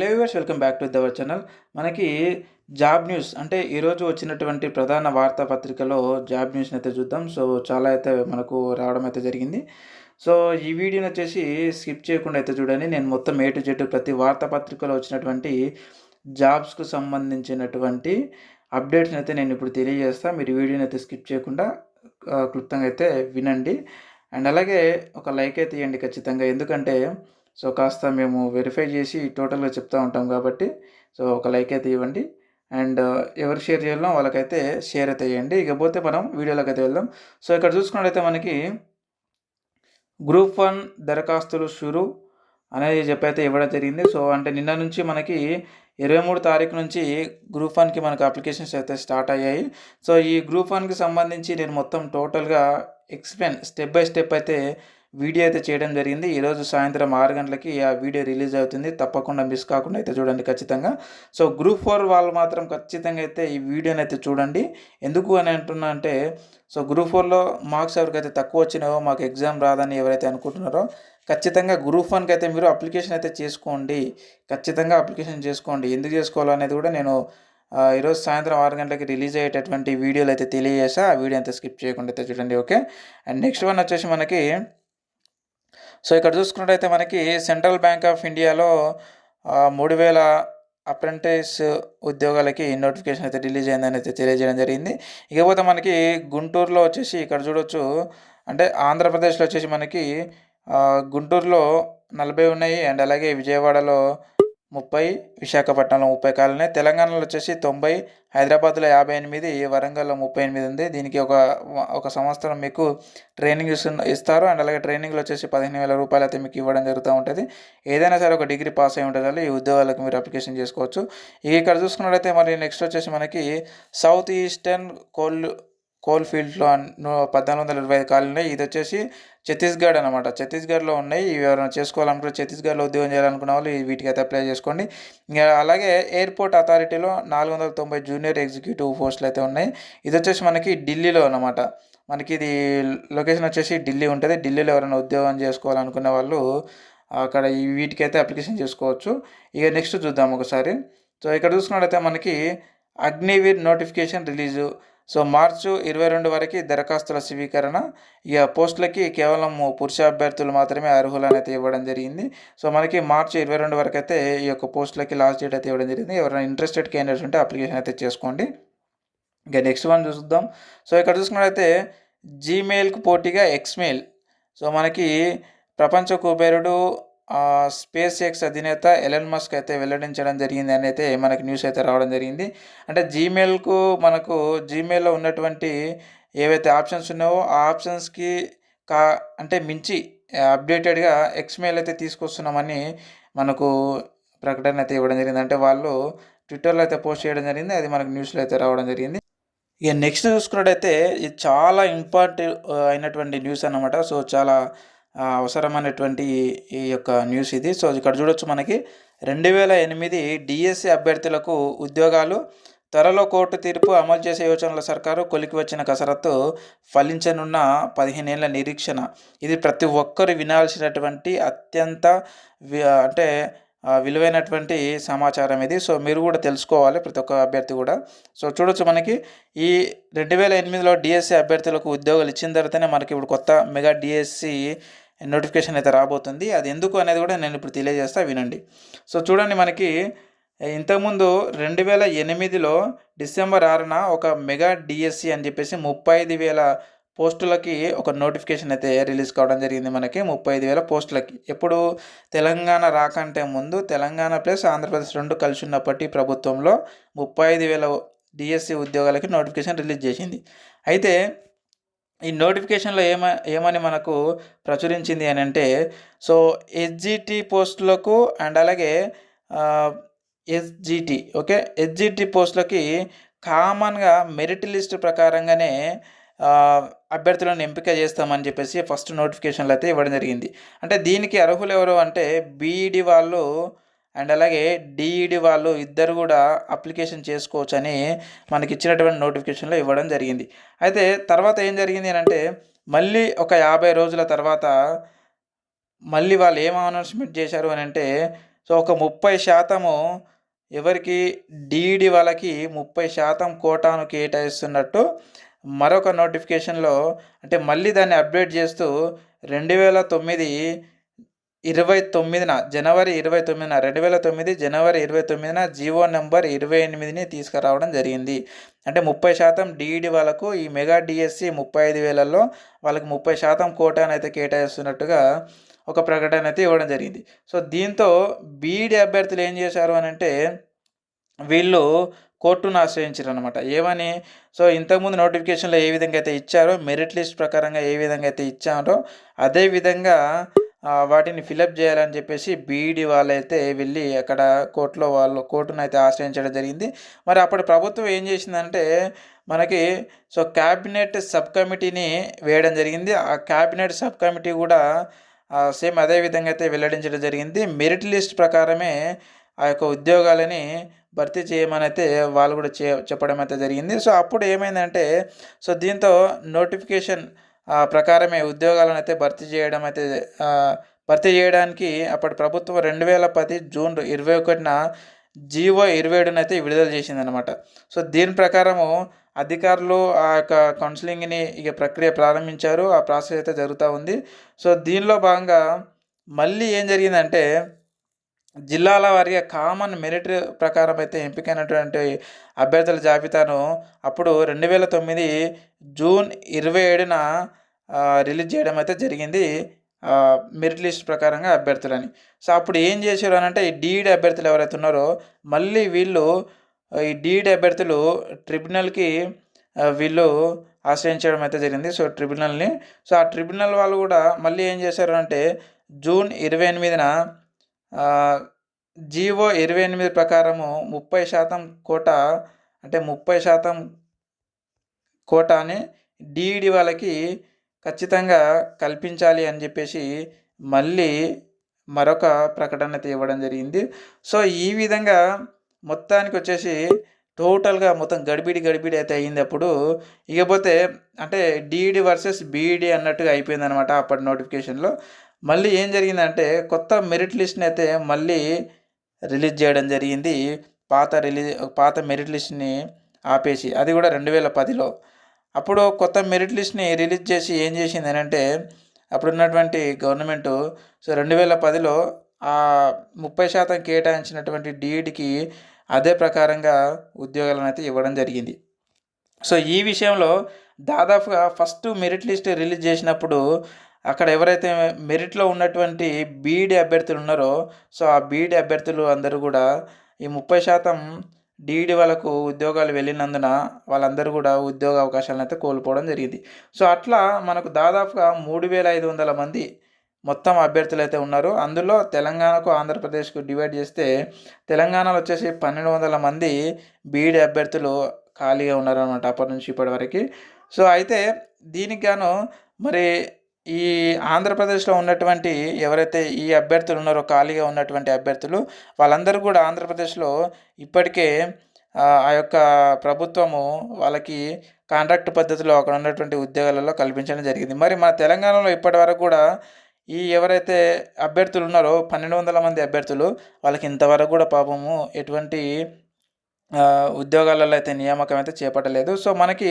Hello viewers welcome back to our channel మనకి job news అంటే ఈరోజు వచ్చినటువంటి ప్రధాన వార్తాపత్రికలో జాబ్ న్యూస్ని అయితే చూద్దాం. సో చాలా అయితే మనకు రావడం అయితే జరిగింది. సో ఈ వీడియోని వచ్చేసి స్కిప్ చేయకుండా అయితే చూడండి. నేను మొత్తం ఏ టు జెడ్ ప్రతి వార్తాపత్రికలో వచ్చినటువంటి జాబ్స్కు సంబంధించినటువంటి అప్డేట్స్ని అయితే నేను ఇప్పుడు తెలియజేస్తాను మీరు వీడియోని అయితే స్కిప్ చేయకుండా క్లుప్తంగా అయితే వినండి. అండ్ అలాగే ఒక లైక్ అయితే ఇవ్వండి ఖచ్చితంగా. ఎందుకంటే సో కాస్త మేము వెరిఫై చేసి టోటల్గా చెప్తూ ఉంటాం కాబట్టి సో ఒక లైక్ అయితే ఇవ్వండి. అండ్ ఎవరు షేర్ చేయాలో వాళ్ళకైతే షేర్ అయితే చేయండి. ఇకపోతే మనం వీడియోలోకి అయితే వెళ్దాం. సో ఇక్కడ చూసుకున్నట్లయితే మనకి గ్రూప్ వన్ దరఖాస్తులు షురు అనేది చెప్పి అయితే ఇవ్వడం జరిగింది. సో అంటే నిన్న నుంచి మనకి ఇరవై మూడు తారీఖు నుంచి గ్రూప్ వన్కి మనకు అప్లికేషన్స్ అయితే స్టార్ట్ అయ్యాయి. సో ఈ గ్రూప్ వన్కి సంబంధించి నేను మొత్తం టోటల్గా ఎక్స్ప్లెయిన్ స్టెప్ బై స్టెప్ అయితే వీడియో అయితే చేయడం జరిగింది. ఈరోజు సాయంత్రం ఆరు గంటలకి ఆ వీడియో రిలీజ్ అవుతుంది. తప్పకుండా మిస్ కాకుండా అయితే చూడండి ఖచ్చితంగా. సో గ్రూప్ ఫోర్ వాళ్ళు మాత్రం ఖచ్చితంగా అయితే ఈ వీడియోని అయితే చూడండి. ఎందుకు అని అంటున్నా అంటే సో గ్రూప్ ఫోర్లో మార్క్స్ ఎవరికైతే తక్కువ వచ్చినాయో మాకు ఎగ్జామ్ రాదని ఎవరైతే అనుకుంటున్నారో ఖచ్చితంగా గ్రూప్ వన్కి అయితే మీరు అప్లికేషన్ అయితే చేసుకోండి. ఖచ్చితంగా అప్లికేషన్ చేసుకోండి. ఎందుకు చేసుకోవాలనేది కూడా నేను ఈరోజు సాయంత్రం ఆరు గంటలకి రిలీజ్ అయ్యేటటువంటి వీడియోలు అయితే తెలియజేసా. ఆ వీడియో అంతా స్కిప్ చేయకుండా అయితే చూడండి. ఓకే? అండ్ నెక్స్ట్ వన్ వచ్చేసి మనకి సో ఇక్కడ చూసుకున్నట్టయితే మనకి సెంట్రల్ బ్యాంక్ ఆఫ్ ఇండియాలో మూడు వేల అప్రెంటిస్ ఉద్యోగాలకి నోటిఫికేషన్ అయితే రిలీజ్ అయిందని అయితే తెలియజేయడం జరిగింది. ఇకపోతే మనకి గుంటూరులో వచ్చేసి ఇక్కడ చూడొచ్చు అంటే ఆంధ్రప్రదేశ్లో వచ్చేసి మనకి గుంటూరులో నలభై ఉన్నాయి అండ్ అలాగే విజయవాడలో ముప్పై విశాఖపట్నంలో ముప్పై కాలనీ తెలంగాణలో వచ్చేసి తొంభై హైదరాబాద్లో యాభై ఎనిమిది వరంగల్లో ముప్పై ఎనిమిది ఉంది. దీనికి ఒక ఒక సంవత్సరం మీకు ట్రైనింగ్ ఇస్తున్న ఇస్తారు. అండ్ అలాగే ట్రైనింగ్లో వచ్చేసి పదిహేను వేల రూపాయలు అయితే మీకు ఇవ్వడం జరుగుతూ ఉంటుంది. ఏదైనా సరే ఒక డిగ్రీ పాస్ అయి ఉంటుంది చాలు ఈ ఉద్యోగాలకు మీరు అప్లికేషన్ చేసుకోవచ్చు. ఇక ఇక్కడ చూసుకున్నట్లయితే మరి నెక్స్ట్ వచ్చేసి మనకి సౌత్ ఈస్టర్న్ కోల్ కోల్ ఫీల్డ్లో పద్నాలుగు వందల ఇరవై ఐదు ఖాళీలు ఉన్నాయి ఇది వచ్చేసి ఛత్తీస్గఢ్ అనమాట ఛత్తీస్గఢ్లో ఉన్నాయి. ఇవి ఎవరైనా చేసుకోవాలనుకుంటే ఛత్తీస్గఢ్లో ఉద్యోగం చేయాలనుకున్న వాళ్ళు వీటికైతే వీటికి అయితే అప్లై చేసుకోండి. ఇంకా అలాగే ఎయిర్పోర్ట్ అథారిటీలో నాలుగు వందల తొంభై జూనియర్ ఎగ్జిక్యూటివ్ పోస్టులు అయితే ఉన్నాయి. ఇది వచ్చేసి మనకి ఢిల్లీలో అనమాట మనకి ఇది లొకేషన్ వచ్చేసి ఢిల్లీ ఉంటుంది. ఢిల్లీలో ఎవరైనా ఉద్యోగం చేసుకోవాలనుకునే వాళ్ళు అక్కడ ఈ వీటికి అయితే అప్లికేషన్ చేసుకోవచ్చు. ఇక నెక్స్ట్ చూద్దాం ఒకసారి. సో ఇక్కడ చూసుకున్నట్లయితే మనకి Agniveer notification release so March ఇరవై రెండు వరకు దరఖాస్తుల స్వీకరణ. ఇక పోస్టులకి కేవలం పురుష అభ్యర్థులు మాత్రమే అర్హులని ఇవ్వడం జరిగింది. సో మనకి మార్చి ఇరవై రెండు వరకు అయితే ఈ యొక్క పోస్టులకి లాస్ట్ డేట్ అయితే ఇవ్వడం జరిగింది. ఎవరైనా ఇంట్రెస్టెడ్ క్యాండిడేట్స్ ఉంటే అప్లికేషన్ అయితే చేసుకోండి. ఇంకా నెక్స్ట్ వన్ చూద్దాం సో ఇక్కడ చూసుకున్నట్లయితే జీమెయిల్కి పోటీగా ఎక్స్మెయిల్ సో మనకి ప్రపంచ కుబేరుడు స్పేస్ ఎక్స్ అధినేత ఎలన్ మస్క్ అయితే వెల్లడించడం జరిగింది అని అయితే మనకి న్యూస్ అయితే రావడం జరిగింది. అంటే జీమెయిల్కు మనకు జీమెయిల్లో ఉన్నటువంటి ఏవైతే ఆప్షన్స్ ఉన్నాయో ఆ ఆప్షన్స్కి కా అంటే మించి అప్డేటెడ్గా ఎక్స్మెయిల్ అయితే తీసుకొస్తున్నామని మనకు ప్రకటన అయితే ఇవ్వడం జరిగింది. అంటే వాళ్ళు ట్విట్టర్లో అయితే పోస్ట్ చేయడం జరిగింది. అది మనకు న్యూస్లో అయితే రావడం జరిగింది. ఇక నెక్స్ట్ చూసుకున్నట్టయితే ఇది చాలా ఇంపార్టెంట్ అయినటువంటి న్యూస్ అన్నమాట. సో చాలా అవసరమైనటువంటి ఈ యొక్క న్యూస్ ఇది. సో ఇక్కడ చూడొచ్చు మనకి రెండు వేల ఎనిమిది డిఎస్సి అభ్యర్థులకు ఉద్యోగాలు త్వరలో కోర్టు తీర్పు అమలు చేసే యోచనల సర్కారు కొలికి వచ్చిన కసరత్తు ఫలించనున్న పదిహేనేళ్ళ నిరీక్షణ. ఇది ప్రతి ఒక్కరు వినాల్సినటువంటి అత్యంత వి- అంటే విలువైనటువంటి సమాచారం ఇది. సో మీరు కూడా తెలుసుకోవాలి ప్రతి ఒక్క అభ్యర్థి కూడా. సో చూడొచ్చు మనకి ఈ రెండు వేల ఎనిమిదిలో డిఎస్సి అభ్యర్థులకు ఉద్యోగాలు ఇచ్చిన తర్వాతనే మనకి ఇప్పుడు కొత్త మెగా డిఎస్సి నోటిఫికేషన్ అయితే రాబోతుంది. అది ఎందుకు అనేది కూడా నేను ఇప్పుడు తెలియజేస్తా వినండి. సో చూడండి మనకి ఇంతకుముందు రెండు వేల ఎనిమిదిలో డిసెంబర్ ఆరున ఒక మెగా డిఎస్సి అని చెప్పేసి ముప్పై ఐదు వేల పోస్టులకి ఒక నోటిఫికేషన్ అయితే రిలీజ్ కావడం జరిగింది మనకి. ముప్పై ఐదు వేల పోస్టులకి. ఎప్పుడు? తెలంగాణ రాకంటే ముందు తెలంగాణ ప్లస్ ఆంధ్రప్రదేశ్ రెండు కలిసి ఉన్నప్పటి ప్రభుత్వంలో ముప్పై ఐదు వేల డిఎస్సి ఉద్యోగాలకి నోటిఫికేషన్ రిలీజ్ చేసింది. అయితే ఈ నోటిఫికేషన్లో ఏమ ఏమని మనకు ప్రచురించింది అని అంటే సో ఎస్జిటి పోస్టులకు అండ్ అలాగే ఎస్జిటి ఓకే? ఎస్జిటి పోస్టులకి కామన్గా మెరిట్ లిస్ట్ ప్రకారంగానే అభ్యర్థులను ఎంపిక చేస్తామని చెప్పేసి ఫస్ట్ నోటిఫికేషన్లు అయితే ఇవ్వడం జరిగింది. అంటే దీనికి అర్హులు ఎవరు అంటే బీఈడి వాళ్ళు అండ్ అలాగే డిఈడి వాళ్ళు ఇద్దరు కూడా అప్లికేషన్ చేసుకోవచ్చు అని మనకి ఇచ్చినటువంటి నోటిఫికేషన్లో ఇవ్వడం జరిగింది. అయితే తర్వాత ఏం జరిగింది అంటే మళ్ళీ ఒక యాభై రోజుల తర్వాత మళ్ళీ వాళ్ళు ఏం అనౌన్స్మెంట్ చేశారు అని అంటే సో ఒక ముప్పై శాతము ఎవరికి డిఈడి వాళ్ళకి ముప్పై శాతం కోటాను కేటాయిస్తున్నట్టు మరొక నోటిఫికేషన్లో అంటే మళ్ళీ దాన్ని అప్డేట్ చేస్తూ రెండు వేల తొమ్మిది ఇరవై తొమ్మిదిన జనవరి ఇరవై తొమ్మిదిన రెండు వేల తొమ్మిది జనవరి ఇరవై తొమ్మిదిన జీవో నెంబర్ ఇరవై ఎనిమిదిని తీసుకురావడం జరిగింది. అంటే ముప్పై శాతం డిఈడి వాళ్ళకు ఈ మెగా డిఎస్సి ముప్పై ఐదు వేలలో వాళ్ళకి ముప్పై శాతం కోటాను అయితే కేటాయిస్తున్నట్టుగా ఒక ప్రకటన అయితే ఇవ్వడం జరిగింది. సో దీంతో బీఈడి అభ్యర్థులు ఏం చేశారు అని అంటే వీళ్ళు కోర్టును ఆశ్రయించారు అనమాట ఏమని? సో ఇంతకుముందు నోటిఫికేషన్లో ఏ విధంగా అయితే ఇచ్చారో మెరిట్ లిస్ట్ ప్రకారంగా ఏ విధంగా అయితే ఇచ్చారో అదే విధంగా వాటిని ఫిలప్ చేయాలని చెప్పేసి బీఈడి వాళ్ళైతే వెళ్ళి అక్కడ కోర్టులో వాళ్ళు కోర్టును అయితే ఆశ్రయించడం జరిగింది. మరి అప్పుడు ప్రభుత్వం ఏం చేసిందంటే మనకి సో క్యాబినెట్ సబ్ కమిటీని వేయడం జరిగింది. ఆ క్యాబినెట్ సబ్ కమిటీ కూడా సేమ్ అదే విధంగా అయితే వెల్లడించడం జరిగింది. మెరిట్ లిస్ట్ ప్రకారమే ఆ యొక్క ఉద్యోగాలని భర్తీ చేయమని అయితే వాళ్ళు కూడా చే చెప్పడం అయితే జరిగింది. సో అప్పుడు ఏమైందంటే సో దీంతో నోటిఫికేషన్ ప్రకారమే ఉద్యోగాలను అయితే భర్తీ చేయడం అయితే భర్తీ చేయడానికి అప్పటి ప్రభుత్వం రెండు వేల పది జూన్ ఇరవై ఒకటిన జీవో ఇరవై ఏడునైతే విడుదల చేసిందనమాట సో దీని ప్రకారము అధికారులు ఆ యొక్క కౌన్సిలింగ్ని ఇక ప్రక్రియ ప్రారంభించారు. ఆ ప్రాసెస్ అయితే జరుగుతూ ఉంది. సో దీనిలో భాగంగా మళ్ళీ ఏం జరిగిందంటే జిల్లాల వారీగా కామన్ మెరిట్ ప్రకారం అయితే ఎంపికైనటువంటి అభ్యర్థుల జాబితాను అప్పుడు రెండు వేల తొమ్మిది జూన్ ఇరవై ఏడున రిలీజ్ చేయడం అయితే జరిగింది. మెరిట్ లిస్ట్ ప్రకారంగా అభ్యర్థులని. సో అప్పుడు ఏం చేశారు అని అంటే ఈ డీఈడి అభ్యర్థులు ఎవరైతే ఉన్నారో మళ్ళీ వీళ్ళు ఈ డీఈడి అభ్యర్థులు ట్రిబ్యునల్కి వీళ్ళు ఆశ్రయించడం అయితే జరిగింది. సో ట్రిబ్యునల్ని. సో ఆ ట్రిబ్యునల్ వాళ్ళు కూడా మళ్ళీ ఏం చేశారు అంటే జూన్ ఇరవై ఎనిమిదిన జీవో ఇరవై ఎనిమిది ప్రకారము ముప్పై శాతం కోట అంటే ముప్పై శాతం కోటాని డిఈడి వాళ్ళకి ఖచ్చితంగా కల్పించాలి అని చెప్పేసి మళ్ళీ మరొక ప్రకటన అయితే ఇవ్వడం జరిగింది. సో ఈ విధంగా మొత్తానికి వచ్చేసి టోటల్గా మొత్తం గడిబిడి గడిబిడి అయితే అయింది అప్పుడు ఇకపోతే అంటే డిఈడి వర్సెస్ బీఈడి అన్నట్టుగా అయిపోయింది అనమాట అప్పటి నోటిఫికేషన్లో. మళ్ళీ ఏం జరిగిందంటే కొత్త మెరిట్ లిస్ట్ని అయితే మళ్ళీ రిలీజ్ చేయడం జరిగింది. పాత రిలీజ్ పాత మెరిట్ లిస్ట్ని ఆపేసి అది కూడా రెండు వేల పదిలో. అప్పుడు కొత్త మెరిట్ లిస్ట్ని రిలీజ్ చేసి ఏం చేసింది అని అంటే అప్పుడున్నటువంటి గవర్నమెంటు గవర్నమెంట్ సో రెండు వేల పదిలో ఆ ముప్పై శాతం కేటాయించినటువంటి డిఈడికి అదే ప్రకారంగా ఉద్యోగాలను అయితే ఇవ్వడం జరిగింది. సో ఈ విషయంలో దాదాపుగా ఫస్ట్ మెరిట్ లిస్ట్ రిలీజ్ చేసినప్పుడు అక్కడ ఎవరైతే మెరిట్లో ఉన్నటువంటి బీఈడి అభ్యర్థులు ఉన్నారో సో ఆ బీఈడి అభ్యర్థులు అందరూ కూడా ఈ ముప్పై శాతం డీఈడి వాళ్ళకు ఉద్యోగాలు వెళ్ళినందున వాళ్ళందరూ కూడా ఉద్యోగ అవకాశాలను అయితే కోల్పోవడం జరిగింది. సో అట్లా మనకు దాదాపుగా మూడు వేల ఐదు వందల మంది మొత్తం అభ్యర్థులు అయితే ఉన్నారు. అందులో తెలంగాణకు ఆంధ్రప్రదేశ్కు డివైడ్ చేస్తే తెలంగాణలో వచ్చేసి పన్నెండు వందల మంది బీఈడి అభ్యర్థులు ఖాళీగా ఉన్నారనమాట అప్పటి నుంచి ఇప్పటి వరకు. సో అయితే దీనికి గాను మరి ఈ ఆంధ్రప్రదేశ్లో ఉన్నటువంటి ఎవరైతే ఈ అభ్యర్థులు ఉన్నారో ఖాళీగా ఉన్నటువంటి అభ్యర్థులు వాళ్ళందరూ కూడా ఆంధ్రప్రదేశ్లో ఇప్పటికే ఆ యొక్క ప్రభుత్వము వాళ్ళకి కాంట్రాక్ట్ పద్ధతిలో అక్కడ ఉన్నటువంటి ఉద్యోగాలలో కల్పించడం జరిగింది. మరి మన తెలంగాణలో ఇప్పటి వరకు కూడా ఈ ఎవరైతే అభ్యర్థులు ఉన్నారో పన్నెండు వందల మంది అభ్యర్థులు వాళ్ళకి ఇంతవరకు కూడా పాపము ఎటువంటి ఉద్యోగాలలో అయితే నియామకం అయితే చేపట్టలేదు. సో మనకి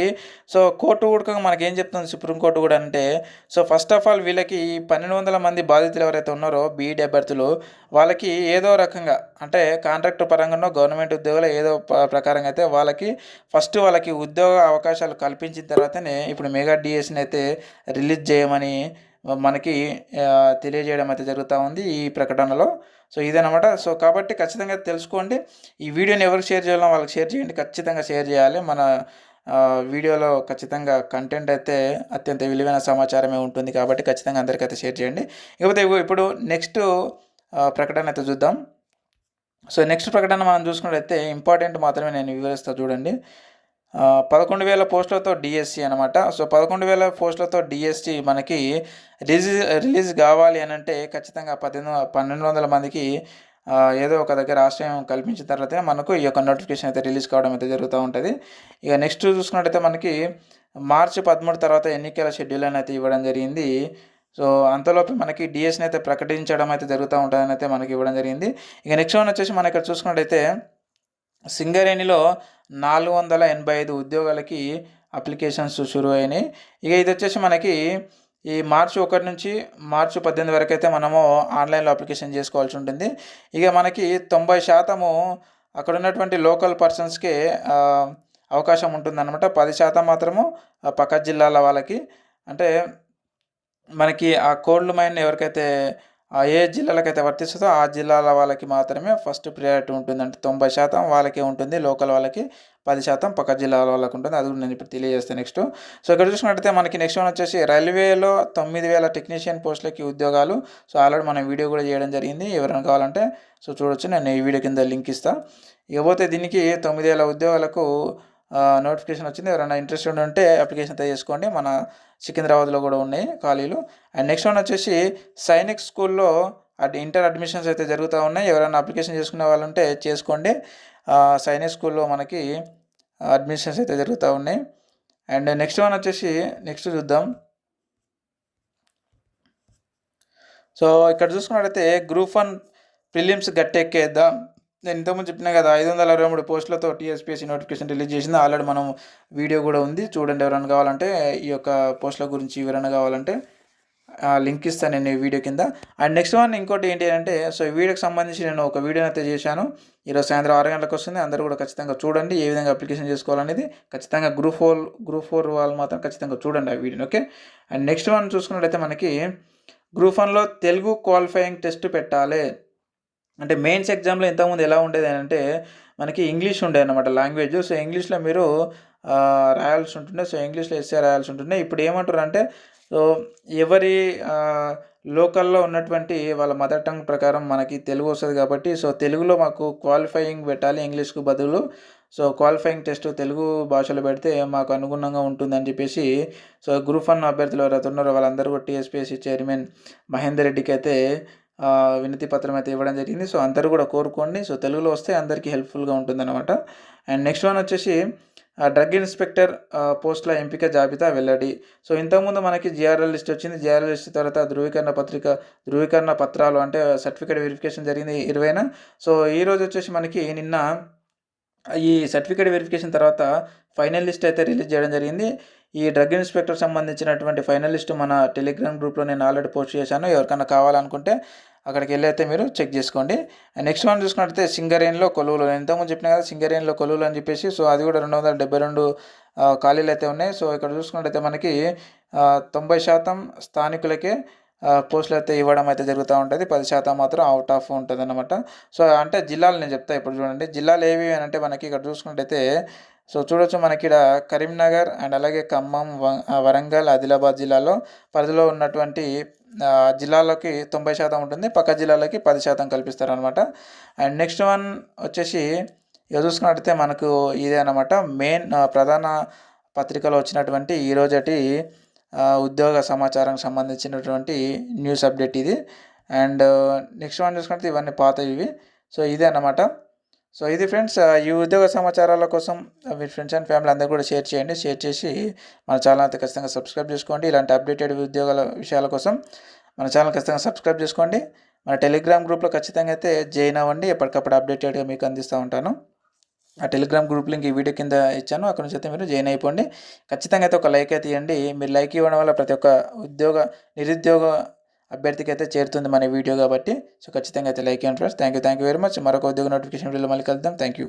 సో కోర్టు కూడా మనకి ఏం చెప్తుంది సుప్రీంకోర్టు కూడా అంటే సో ఫస్ట్ ఆఫ్ ఆల్ వీళ్ళకి పన్నెండు వందల మంది బాధితులు ఎవరైతే ఉన్నారో బీఈడి అభ్యర్థులు వాళ్ళకి ఏదో రకంగా అంటే కాంట్రాక్ట్ పరంగానో గవర్నమెంట్ ఉద్యోగాలు ఏదో ప్రకారంగా అయితే వాళ్ళకి ఫస్ట్ వాళ్ళకి ఉద్యోగ అవకాశాలు కల్పించిన తర్వాతనే ఇప్పుడు మెగా డిఎస్ని అయితే రిలీజ్ చేయమని మనకి తెలియజేయడం అయితే జరుగుతూ ఉంది ఈ ప్రకటనలో. సో ఇదనమాట సో కాబట్టి ఖచ్చితంగా తెలుసుకోండి. ఈ వీడియోని ఎవరికి షేర్ చేయాలో వాళ్ళకి షేర్ చేయండి. ఖచ్చితంగా షేర్ చేయాలి. మన వీడియోలో ఖచ్చితంగా కంటెంట్ అయితే అత్యంత విలువైన సమాచారమే ఉంటుంది కాబట్టి ఖచ్చితంగా అందరికైతే షేర్ చేయండి. ఇకపోతే ఇప్పుడు నెక్స్ట్ ప్రకటన అయితే చూద్దాం. సో నెక్స్ట్ ప్రకటన మనం చూసుకున్నట్లయితే ఇంపార్టెంట్ మాత్రమే నేను వివరిస్తా చూడండి. పదకొండు వేల పోస్టులతో డిఎస్సి అనమాట సో పదకొండు వేల పోస్టులతో డిఎస్సి మనకి రిలీజ్ రిలీజ్ కావాలి అని అంటే ఖచ్చితంగా పద్దెనిమిది పన్నెండు వందల మందికి ఏదో ఒక దగ్గర ఆశ్రయం కల్పించిన తర్వాతే మనకు ఈ యొక్క నోటిఫికేషన్ అయితే రిలీజ్ కావడం అయితే జరుగుతూ ఉంటుంది. ఇక నెక్స్ట్ చూసుకున్నట్టయితే మనకి మార్చి పదమూడు తర్వాత ఎన్నికల షెడ్యూల్ అని అయితే ఇవ్వడం జరిగింది. సో అంతలోపు మనకి డిఎస్ని అయితే ప్రకటించడం అయితే జరుగుతూ ఉంటుందని అయితే మనకి ఇవ్వడం జరిగింది. ఇక నెక్స్ట్ వన్ వచ్చేసి మనం ఇక్కడ చూసుకున్నట్టయితే సింగరేణిలో నాలుగు వందల ఎనభై ఐదు ఉద్యోగాలకి అప్లికేషన్స్ షురు అయినాయి ఇక ఇది వచ్చేసి మనకి ఈ మార్చి ఒకటి నుంచి మార్చి పద్దెనిమిది వరకు అయితే మనము ఆన్లైన్లో అప్లికేషన్ చేసుకోవాల్సి ఉంటుంది. ఇక మనకి తొంభై శాతము అక్కడ ఉన్నటువంటి లోకల్ పర్సన్స్కి అవకాశం ఉంటుందన్నమాట. పది శాతం మాత్రము పక్క జిల్లాల వాళ్ళకి. అంటే మనకి ఆ కోల్డ్ మైన్ ఎవరికైతే ఏ జిల్లాలకైతే వర్తిస్తుందో ఆ జిల్లాల వాళ్ళకి మాత్రమే ఫస్ట్ ప్రియారిటీ ఉంటుంది అంటే తొంభై శాతం వాళ్ళకే ఉంటుంది లోకల్ వాళ్ళకి పది శాతం పక్క జిల్లాల వాళ్ళకి ఉంటుంది. అది కూడా నేను ఇప్పుడు తెలియజేస్తాను నెక్స్ట్ సో ఇక్కడ చూసినట్టయితే మనకి నెక్స్ట్ వన్ వచ్చేసి రైల్వేలో తొమ్మిది వేల టెక్నీషియన్ పోస్టులకి ఉద్యోగాలు. సో ఆల్రెడీ మనం వీడియో కూడా చేయడం జరిగింది. ఎవరైనా కావాలంటే సో చూడొచ్చు. నేను ఈ వీడియో కింద లింక్ ఇస్తాను ఇకపోతే దీనికి తొమ్మిది వేల ఉద్యోగాలకు నోటిఫికేషన్ వచ్చింది. ఎవరైనా ఇంట్రెస్టెడ్ ఉంటే అప్లికేషన్ అయితే చేసుకోండి మన సికింద్రాబాద్లో కూడా ఉన్నాయి ఖాళీలు. అండ్ నెక్స్ట్ వన్ వచ్చేసి సైనిక్ స్కూల్లో అడ్ ఇంటర్ అడ్మిషన్స్ అయితే జరుగుతూ ఉన్నాయి. ఎవరైనా అప్లికేషన్ చేసుకునే వాళ్ళు ఉంటే చేసుకోండి. సైనిక్ స్కూల్లో మనకి అడ్మిషన్స్ అయితే జరుగుతూ ఉన్నాయి. అండ్ నెక్స్ట్ వన్ వచ్చేసి నెక్స్ట్ చూద్దాం. సో ఇక్కడ చూసుకున్నట్టయితే గ్రూప్ వన్ ప్రిలిమ్స్ గట్టెక్కేద్దాం. నేను ఇంతకుముందు చెప్పినా కదా ఐదు వందల అరవై మూడు పోస్టులతో టీఎస్పీఎస్సీ నోటిఫికేషన్ రిలీజ్ చేసింది. ఆల్రెడీ మనం వీడియో కూడా ఉంది. చూడండి ఎవరైనా కావాలంటే ఈ యొక్క పోస్టుల గురించి ఎవరైనా కావాలంటే లింక్ ఇస్తాను నేను ఈ వీడియో కింద. అండ్ నెక్స్ట్ వన్ ఇంకోటి ఏంటి అంటే సో ఈ వీడియోకి సంబంధించి నేను ఒక వీడియో అయితే చేశాను. ఈరోజు సాయంత్రం ఆరు గంటలకు వస్తుంది. అందరూ కూడా ఖచ్చితంగా చూడండి ఏ విధంగా అప్లికేషన్ చేసుకోవాలనేది ఖచ్చితంగా గ్రూప్ ఫోర్ గ్రూప్ ఫోర్ వాళ్ళు మాత్రం ఖచ్చితంగా చూడండి ఆ వీడియోని ఓకే? అండ్ నెక్స్ట్ వన్ చూసుకున్నట్లయితే మనకి గ్రూప్ వన్లో తెలుగు క్వాలిఫైయింగ్ టెస్ట్ పెట్టాలి. అంటే మెయిన్స్ ఎగ్జామ్లో ఇంతకుముందు ఎలా ఉండేది అంటే మనకి ఇంగ్లీష్ ఉండే అనమాట లాంగ్వేజ్ సో ఇంగ్లీష్లో మీరు రాయాల్సి ఉంటుండే. సో ఇంగ్లీష్లో ఎస్ఏ రాయాల్సి ఉంటుండే. ఇప్పుడు ఏమంటారు అంటే సో ఎవరి లోకల్లో ఉన్నటువంటి వాళ్ళ మదర్ టంగ్ ప్రకారం మనకి తెలుగు వస్తుంది కాబట్టి సో తెలుగులో మాకు క్వాలిఫైయింగ్ పెట్టాలి ఇంగ్లీష్కు బదులు. సో క్వాలిఫైయింగ్ టెస్ట్ తెలుగు భాషలో పెడితే మాకు అనుగుణంగా ఉంటుందని చెప్పేసి సో గ్రూప్ వన్ అభ్యర్థులు ఎవరైతే ఉన్నారో వాళ్ళందరూ కూడా టీఎస్పీఎస్సీ చైర్మన్ మహేందర్ రెడ్డికి అయితే వినతి పత్రం అయితే ఇవ్వడం జరిగింది. సో అందరూ కూడా కోరుకోండి. సో తెలుగులో వస్తే అందరికీ హెల్ప్ఫుల్గా ఉంటుందన్నమాట. అండ్ నెక్స్ట్ వన్ వచ్చేసి డ్రగ్ ఇన్స్పెక్టర్ పోస్టుల ఎంపిక జాబితా వెల్లడి. సో ఇంతకుముందు మనకి జిఆర్ఎల్ లిస్ట్ వచ్చింది. జిఆర్ఎల్ లిస్ట్ తర్వాత ధృవీకరణ పత్రిక ధృవీకరణ పత్రాలు అంటే సర్టిఫికేట్ వెరిఫికేషన్ జరిగింది ఇరవైన. సో ఈ రోజు వచ్చేసి మనకి నిన్న ఈ సర్టిఫికేట్ వెరిఫికేషన్ తర్వాత ఫైనల్ లిస్ట్ అయితే రిలీజ్ చేయడం జరిగింది. ఈ డ్రగ్ ఇన్స్పెక్టర్ సంబంధించినటువంటి ఫైనల్ లిస్ట్ మన టెలిగ్రామ్ గ్రూప్లో నేను ఆల్రెడీ పోస్ట్ చేశాను. ఎవరికైనా కావాలనుకుంటే అక్కడికి వెళ్ళి అయితే మీరు చెక్ చేసుకోండి. నెక్స్ట్ వన్ చూసుకున్నట్టయితే సింగరేణిలో కొలువులు నేను ఇంతకుముందు చెప్పిన కదా సింగరేణిలో కొలువులు అని చెప్పేసి సో అది కూడా రెండు వందల డెబ్బై రెండు ఖాళీలు అయితే ఉన్నాయి. సో ఇక్కడ చూసుకున్నట్టయితే మనకి తొంభై శాతం స్థానికులకే పోస్టులు అయితే ఇవ్వడం అయితే జరుగుతూ ఉంటుంది. పది శాతం మాత్రం అవుట్ ఆఫ్ ఉంటుంది అనమాట సో అంటే జిల్లాలు నేను చెప్తా ఇప్పుడు చూడండి. జిల్లాలు ఏవి అని అంటే మనకి ఇక్కడ చూసుకున్నట్టయితే సో చూడొచ్చు మనకి ఇక్కడ కరీంనగర్ అండ్ అలాగే ఖమ్మం వరంగల్ ఆదిలాబాద్ జిల్లాలో పరిధిలో ఉన్నటువంటి జిల్లాలకి తొంభై శాతం ఉంటుంది. పక్క జిల్లాలకి పది శాతం కల్పిస్తారనమాట అండ్ నెక్స్ట్ వన్ వచ్చేసి ఇక చూసుకున్నట్టయితే మనకు ఇదే అనమాట మెయిన్ ప్రధాన పత్రికలో వచ్చినటువంటి ఈరోజటి ఉద్యోగ సమాచారానికి సంబంధించినటువంటి న్యూస్ అప్డేట్ ఇది. అండ్ నెక్స్ట్ వన్ చూసుకుంటే ఇవన్నీ పాత ఇవి సో ఇదే అనమాట సో ఇది ఫ్రెండ్స్ ఈ ఉద్యోగ సమాచారాల కోసం మీ ఫ్రెండ్స్ అండ్ ఫ్యామిలీ అందరూ కూడా షేర్ చేయండి. షేర్ చేసి మన ఛానల్ అయితే ఖచ్చితంగా సబ్స్క్రైబ్ చేసుకోండి. ఇలాంటి అప్డేటెడ్ ఉద్యోగాల విషయాల కోసం మన ఛానల్ ఖచ్చితంగా సబ్స్క్రైబ్ చేసుకోండి. మన టెలిగ్రామ్ గ్రూప్లో ఖచ్చితంగా అయితే జాయిన్ అవ్వండి. ఎప్పటికప్పుడు అప్డేటెడ్గా మీకు అందిస్తూ ఉంటాను. ఆ టెలిగ్రామ్ గ్రూప్ లింక్ ఈ వీడియో కింద ఇచ్చాను. అక్కడ నుంచి అయితే మీరు జాయిన్ అయిపోండి. ఖచ్చితంగా అయితే ఒక లైక్ అయితే ఇవ్వండి. మీరు లైక్ ఇవ్వడం వల్ల ప్రతి ఒక్క ఉద్యోగ నిరుద్యోగ అభ్యర్థికి అయితే చేరుతుంది మన వీడియో కాబట్టి. సో ఖచ్చితంగా అయితే like and friends thank you thank you very much మరొక ఉద్యోగ నోటిఫికేషన్ వీడియోలో మళ్ళీ కలుద్దాం. Thank you